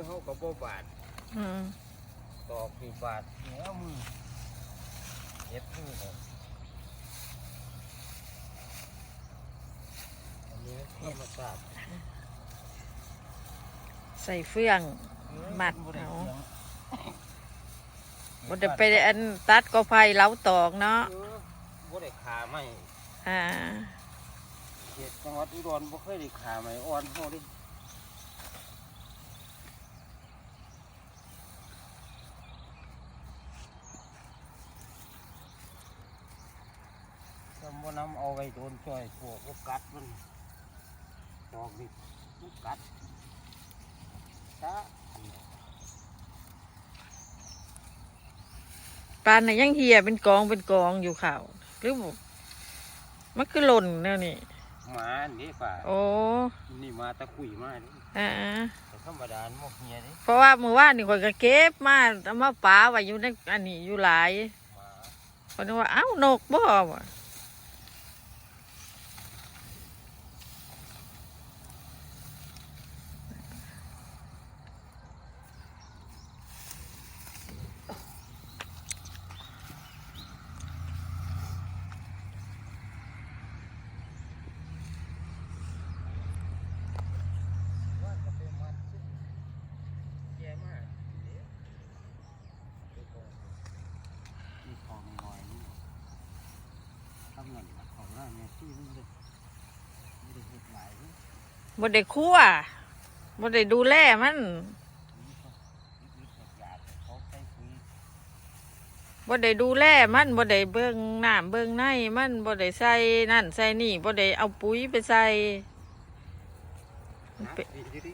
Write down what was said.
อเขาก็บ่บาดอืมตอกที่บาดแหนวมือเจ็บมือเลยอันนี้ธรรมชาติใส่เฟือง หมัดเอา บ่ได้ไปอันตัดก็ไผ่เล้าตอกเนาะ เออบ่ได้ขาไม่อ่า เขตจังหวัดอุดรบ่เคยได้ขาไม่อ่อนเฮาดิ จำว่านำเอาไว้โดนจ่อยพวกก็กัดมันดอกนี่มันกัดจ้าปานน่ะยังเหี่ยเป็นกองเป็นกองอยู่ข่าวหรือบ่มันคือหล่นแนวนี้หมาอันนี่ป่ะโอ้นี่มาตะคุยมานี่อ่าแต่ธรรมดาหมกเฮียนี่เพราะว่าเมื่อวานนี่ข่อยก็เก็บมาเอามาป๋าไว้อยู่ในอันนี้อยู่หลาย หมา คนนึกว่าเอ้านกบ่วะ ว่าจะเป็นมันซึ่งแย่มากนี่ของหน่อยนี่ทำเงินของได้เนี่ยที่นี่เลยได้เห็ดหลายนี่บ่ได้คั่วบ่ได้ดูแลมันนี่ก็นิดหยาดเขาใช้ปุ๋ยบ่ได้ดูแลมันบ่ได้เบิ่งน้ำเบิ่งในมันบ่ได้ใส่นั่นใส่นี่บ่ได้เอาปุ๋ยไปใส่ น้ำดีดี